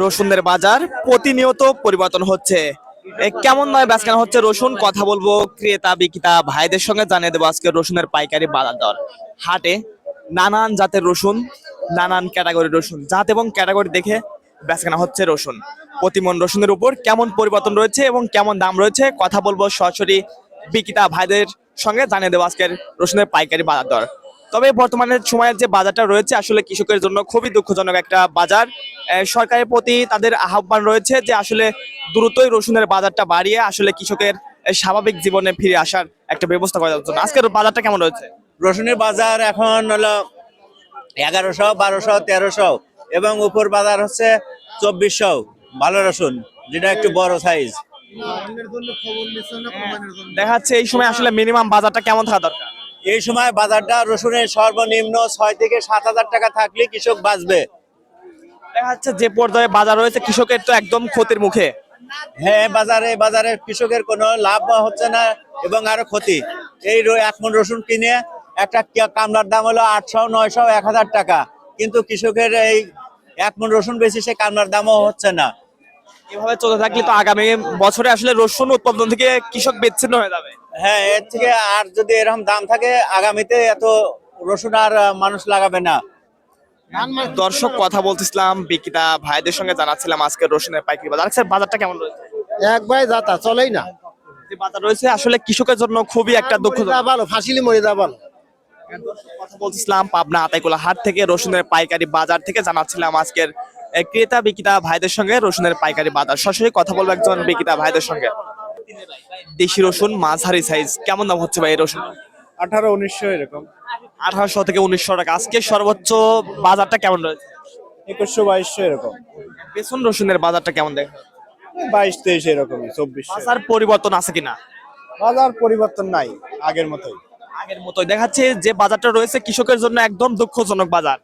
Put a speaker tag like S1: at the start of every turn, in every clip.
S1: রসুনের বাজার প্রতিনিয়ত পরিবর্তন হচ্ছে। কেমন নয় বেচকেনা হচ্ছে রসুন? কথা বলব ক্রেতা, বিক্রেতা, ভাইদের সঙ্গে জানিয়ে দেবো আজকে রসুনের পাইকারি বাজার দর। হাটে নানান জাতের রসুন, নানান ক্যাটাগরি রসুন, জাত এবং ক্যাটাগরি দেখে বেচকেনা হচ্ছে রসুন। প্রতিমন রসুনের উপর কেমন পরিবর্তন রয়েছে এবং কেমন দাম রয়েছে কথা বলব সরাসরি বিক্রেতা, ভাইদের সঙ্গে জানিয়ে দেবো আজকের রসুনের পাইকারি বাজার দর। তবে বর্তমানে সময়ের যে বাজারটা রয়েছে আসলে কৃষকের জন্য খুবই দুঃখজনক একটা বাজার। আহ, সরকারের প্রতি তাদের আহ্বান রয়েছে যে আসলে দ্রুতই রসুনের বাজারটা বাড়িয়ে আসলে কৃষকের স্বাভাবিক জীবনে ফিরে আসার একটা ব্যবস্থা করা জন্য। আজকের বাজারটা কেমন রয়েছে?
S2: রসুনের বাজার এখন হলো এগারোশো বারোশো তেরোশো এবং উপর বাজার হচ্ছে চব্বিশশো। ভালো রসুন যেটা একটু বড় সাইজ
S1: দেখা যাচ্ছে এই সময় আসলে মিনিমাম বাজারটা কেমন থাকা দরকার?
S2: এই সময় বাজারটা রসুনের সর্বনিম্ন ছয় থেকে সাত হাজার টাকা থাকলে কৃষক বাঁচবে।
S1: দেখা যাচ্ছে যে পর্যায়ে বাজার রয়েছে কৃষকের তো একদম ক্ষতির মুখে।
S2: হ্যাঁ বাজারে বাজারে কৃষকের কোনো লাভ হচ্ছে না এবং আরও ক্ষতি। এই এক মন রসুন কিনে একটা কামলার দাম হলো আটশো নয়শো এক হাজার টাকা। কিন্তু কৃষকের এই এক মন রসুন বেশি সে কামলার দামও হচ্ছে না।
S1: এভাবে চলতে থাকলে তো আগামী বছরে আসলে রসুন উৎপাদন থেকে কৃষক বিচ্ছিন্ন হয়ে যাবে।
S2: হ্যাঁ এর থেকে আর যদি এরকম দাম থাকে আগামীতে এত রসুন আর মানুষ লাগাবে না।
S1: দর্শক কথা বলতেছিলাম বিক্রেতা ভাইদের সঙ্গে জানাচ্ছিলাম আজকে রসুনের পাইকারি বাজার। আজকের বাজারটা কেমন রয়েছে?
S3: এক ভাই যাতা চলেই না।
S1: যে বাজার রয়েছে আসলে কৃষকের জন্য খুবই একটা দুঃখ
S3: মরে যাওয়া ভালো ফাঁসিলি মরে যাওয়া ভালো
S1: কথা বলতেছিলাম পাবনা আতাইকুলা হাট থেকে রসুনের পাইকারি বাজার থেকে জানাচ্ছিলাম আজকের ক্রেতা বিক্রেতা ভাইদের সঙ্গে রসুনের পাইকারি বাজার। সরাসরি কথা বলব একজন বিক্রেতা ভাইদের সঙ্গে। দেশি রসুন মাঝারি সাইজ কেমন দাম হচ্ছে ভাই এই রসুন?
S3: আঠারো উনিশশো এরকম।
S1: আঠারোশো থেকে উনিশশো টাকা। আজকে সর্বোচ্চ বাজারটা কেমন রয়েছে?
S3: একুশশো বাইশশো এরকম।
S1: বেসন রসুনের বাজারটা কেমন দেখে
S3: বাইশ তেইশ এরকম চব্বিশশো
S1: বাজার পরিবর্তন আছে কিনা?
S3: বাজার পরিবর্তন নাই আগের মতোই।
S1: আগের মতোই। দেখাচ্ছে যে বাজারটা রয়েছে কৃষকের জন্য একদম দুঃখজনক বাজার।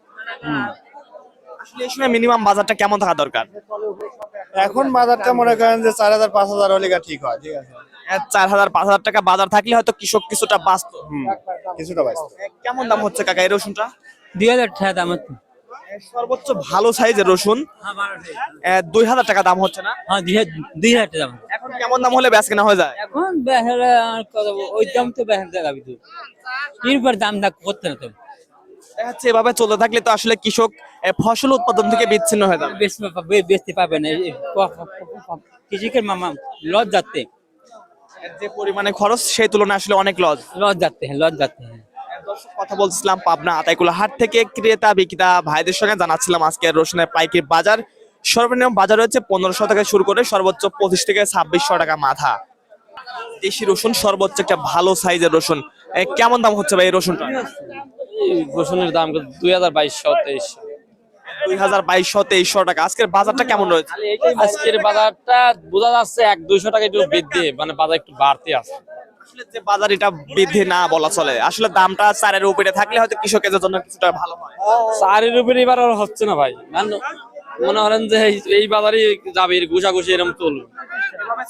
S1: আসলে এই সময় মিনিমাম বাজারটা কেমন থাকা দরকার?
S3: এখন বাজারটা মনে করেন যে চার হাজার পাঁচ হাজার হলে ঠিক হয় ঠিক আছে।
S1: চার হাজার পাঁচ হাজার টাকা বাজার থাকলে হয়তো কৃষক কিছুটা বাঁচত
S3: কিছুটা
S1: এ, কেমন দাম হচ্ছে কাকা এই রসুনটা
S4: দুই হাজার টাকা দাম হচ্ছে
S1: সর্বোচ্চ ভালো সাইজের রসুন দুই হাজার টাকা দাম হচ্ছে না
S4: হ্যাঁ দুই হাজার টাকা দাম
S1: এখন কেমন দাম হলে বেচ কেনা হয়ে যায়
S4: এখন বেহারা আর কত ওই দাম তো বেহার দেখাবি তো এরপর দাম দাম করতে না তো
S1: দেখাচ্ছে এভাবে চলতে থাকলে তো আসলে কৃষক ফসল উৎপাদন থেকে বিচ্ছিন্ন হয়ে যাবে
S4: বেশি বেচতে পাবে না কৃষকের মামা লজ যাচ্ছে
S1: যে পরিমাণে খরচ সেই তুলনায় আসলে অনেক লস
S4: লজ যাচ্ছে হ্যাঁ লজ যাচ্ছে হ্যাঁ।
S1: দর্শক কথা বলছিলাম পাবনা আতাইকুলা হাট থেকে ক্রেতা বিক্রেতা ভাইদের সঙ্গে। জানাচ্ছিলাম আজকে রসুনের পাইকারি বাজার। সর্বনিম্ন বাজার হচ্ছে পনেরোশো থেকে শুরু করে সর্বোচ্চ পঁচিশ থেকে ছাব্বিশশো টাকা মাথা। দেশি রসুন সর্বোচ্চ একটা ভালো সাইজের রসুন। কেমন দাম হচ্ছে ভাই এই রসুনটা?
S5: রসুনের দাম দুই হাজার বাইশশো তেইশশো।
S1: দুই হাজার বাইশশো তেইশশো টাকা। আজকের বাজারটা কেমন রয়েছে?
S5: আজকের বাজারটা বোঝা যাচ্ছে এক দুইশো টাকা একটু বৃদ্ধি মানে বাজার একটু বাড়তি আছে।
S1: আসলে যে বাজার এটা বৃদ্ধি না বলা চলে। আসলে দামটা চারের উপরে থাকলে হয়তো কৃষকের জন্য কিছুটা ভালো হয়।
S5: চারের উপরে এবার আর হচ্ছে না ভাই। মানে মনে করেন যে এই- বাজারই যাবে ঘুষাঘুষি এরকম চলবে।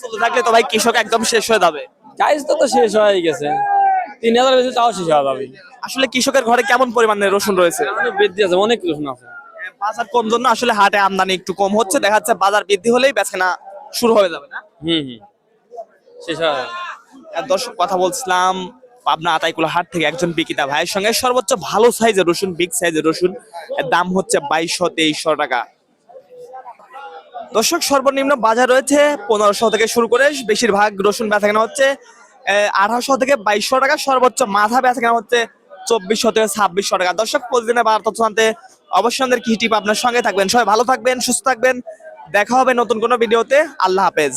S1: চলতে থাকলে তো ভাই কৃষক একদম শেষ হয়ে যাবে।
S5: গাইজ তো তো শেষ হয়ে গেছে। তিন হাজার বেশি তাও শেষ হয়ে যাবে।
S1: আসলে কৃষকের ঘরে কেমন পরিমাণে রসুন রয়েছে?
S5: বৃদ্ধি আছে অনেক রসুন আছে।
S1: বাজার কম জন্য আসলে হাটে আমদানি একটু কম হচ্ছে। দেখা যাচ্ছে বাজার বৃদ্ধি হলেই বেচকেনা শুরু হয়ে যাবে না?
S5: হুম হুম। শেষ
S1: দর্শক কথা বলছিলাম পাবনা আতাইকুলা হাট থেকে একজন বিক্রেতা ভাইয়ের সঙ্গে। সর্বোচ্চ ভালো সাইজের রসুন বিগ সাইজের রসুন। এর দাম হচ্ছে বাইশশো তেইশশো টাকা। দর্শক সর্বনিম্ন বাজার রয়েছে পনেরোশো থেকে শুরু করে বেশিরভাগ রসুন বেচা কেনা হচ্ছে আঠারোশো থেকে বাইশশো টাকা। সর্বোচ্চ মাথা বেচা কেনা হচ্ছে চব্বিশশো থেকে ছাব্বিশশো টাকা। দর্শক, প্রতিদিনের বাজার তথ্য জানতে অবশ্যই আমাদের কি টিপ আপনার সঙ্গে থাকবেন। সবাই ভালো থাকবেন, সুস্থ থাকবেন। দেখা হবে নতুন কোনো ভিডিওতে। আল্লাহ হাফেজ।